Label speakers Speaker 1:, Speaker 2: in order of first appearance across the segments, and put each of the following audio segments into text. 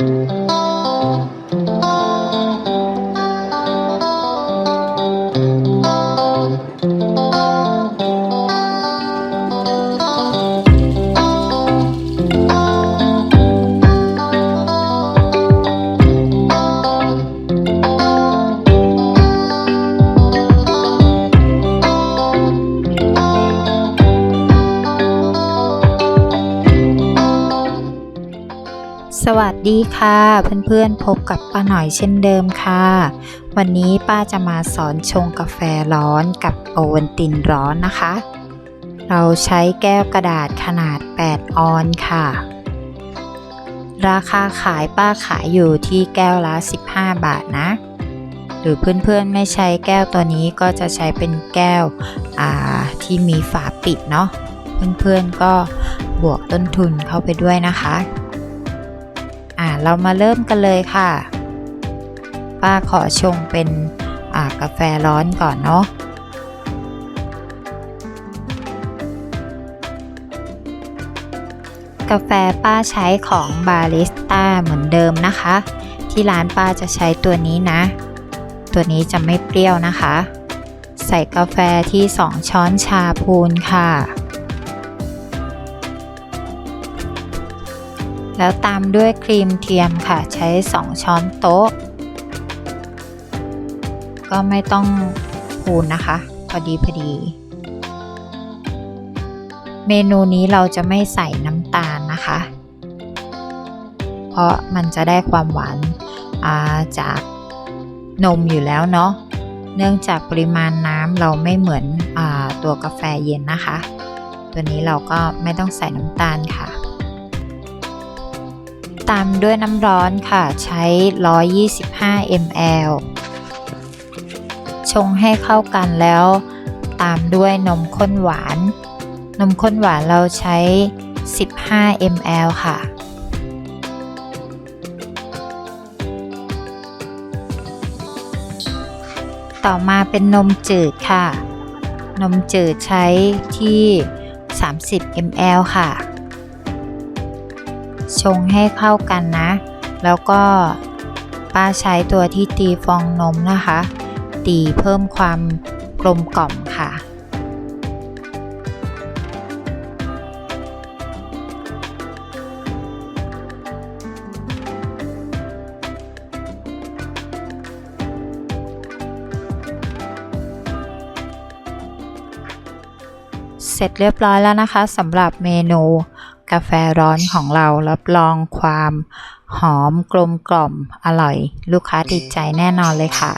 Speaker 1: ส ดีค่ะ เพื่อนๆพบกับป้าหน่อยเช่นเดิมค่ะ วันนี้ป้าจะมาสอนชงกาแฟร้อนกับโอวัลตินร้อนนะคะ เราใช้แก้วกระดาษขนาด 8 ออนค่ะ ราคาขายป้าขายอยู่ที่แก้วละ 15 บาทนะ หรือเพื่อนๆไม่ใช้แก้วตัวนี้ก็จะใช้เป็นแก้วที่มีฝาปิดเนาะเพื่อนๆก็บวกต้นทุนเข้าไปด้วยนะคะ เรามาเริ่มกันเลยค่ะ ป้าขอชงเป็นกาแฟร้อนก่อนเนาะกาแฟป้าใช้ของบาริสต้าเหมือนเดิมนะคะ ที่ร้านป้าจะใช้ตัวนี้นะ ตัวนี้จะไม่เปรี้ยวนะคะ ใส่กาแฟที่ 2 ช้อนชาพูนค่ะ แล้วตามด้วยครีมเทียมค่ะ ใช้ 2 ช้อนโต๊ะ ก็ไม่ต้องพูนนะคะ พอดีพอดี เมนูนี้เราจะไม่ใส่น้ำตาลนะคะ เพราะมันจะได้ความหวานาจากนมอยู่แล้วเนาะเนื่องจากปริมาณน้ำเราไม่เหมือนอตัวกาแฟเย็นนะคะ ตัวนี้เราก็ไม่ต้องใส่น้ำตาลค่ะ ตามด้วยน้ำร้อนค่ะใช้ 125 ml ชงให้เข้ากันแล้วตามด้วยนมข้นหวาน นมข้นหวานเราใช้ 15 ml ค่ะ ต่อมาเป็นนมจืดค่ะ นมจืดใช้ที่ 30 ml ค่ะ ชงให้เข้ากันนะ แล้วก็ป้าใช้ตัวที่ตีฟองนมนะคะ ตีเพิ่มความกลมกล่อมค่ะ เสร็จเรียบร้อยแล้วนะคะสำหรับเมนู กาแฟร้อนของเรารับรองความหอมกลมกล่อมอร่อย ลูกค้าติดใจแน่นอนเลยค่ะ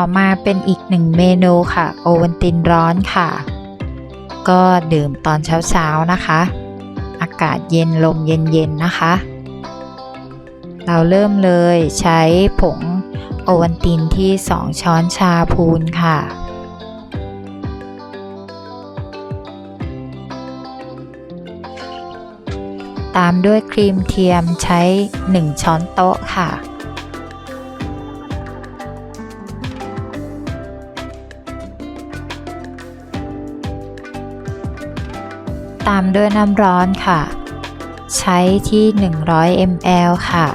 Speaker 1: ต่อมาเป็นอีกหนึ่งเมนูค่ะ โอวัลตินร้อนค่ะ ก็ดื่มตอนเช้าๆนะคะ อากาศเย็นลมเย็นๆนะคะ เราเริ่มเลยใช้ผงโอวัลตินที่ 2 ช้อนชาพูนค่ะตามด้วยครีมเทียมใช้ 1 ช้อนโต๊ะค่ะ ตามด้วยน้ำร้อนค่ะ ใช้ที่ 100 ml ค่ะ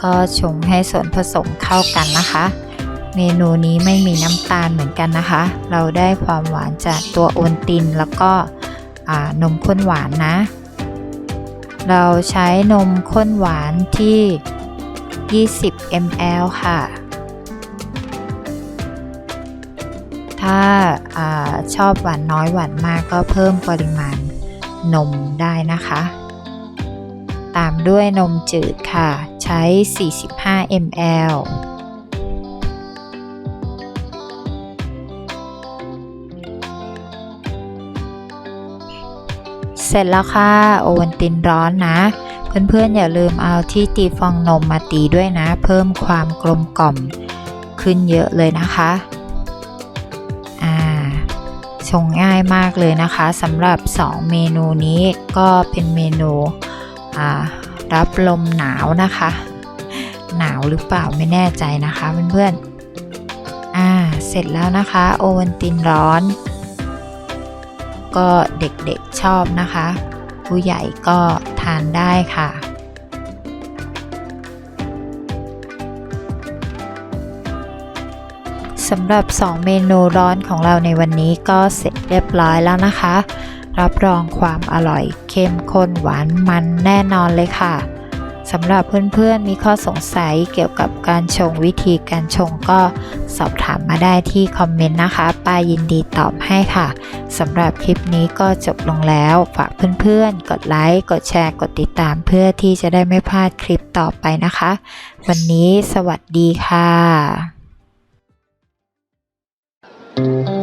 Speaker 1: ก็ชงให้ส่วนผสมเข้ากันนะคะ เมนูนี้ไม่มีน้ำตาลเหมือนกันนะคะ เราได้ความหวานจากตัวโอนตินแล้วก็นมข้นหวานนะ เราใช้นมข้นหวานที่ 20 ml ค่ะ ถ้าอาชอบหวานน้อยหวานมากก็เพิ่มปริมาณนมได้นะคะ ตามด้วยนมจืดค่ะ ใช้ 45 ml เสร็จแล้วค่ะ โอวัลตินร้อนนะ เพื่อนๆอย่าลืมเอาที่ตีฟองนมมาตีด้วยนะ เพิ่มความกลมกล่อมขึ้นเยอะเลยนะคะ ชงง่ายมากเลยนะคะสำหรับ 2 เมนูนี้ก็เป็นเมนูรับลมหนาวนะคะ หนาวหรือเปล่าไม่แน่ใจนะคะเพื่อนๆอ่าเสร็จแล้วนะคะ โอวันตินร้อน ก็เด็กๆชอบนะคะ ผู้ใหญ่ก็ทานได้ค่ะ สำหรับ 2 เมนูร้อนของเราในวันนี้ก็เสร็จเรียบร้อยแล้วนะคะ รับรองความอร่อยเข้มข้นหวานมันแน่นอนเลยค่ะสำหรับเพื่อนๆมีข้อสงสัยเกี่ยวกับการชงวิธีการชงก็สอบถามมาได้ที่คอมเมนต์นะคะป้ายินดีตอบให้ค่ะสำหรับคลิปนี้ก็จบลงแล้ว ฝากเพื่อนๆ กดไลค์ กดแชร์ กดติดตามเพื่อที่จะได้ไม่พลาดคลิปต่อไปนะคะ วันนี้สวัสดีค่ะ Thank you.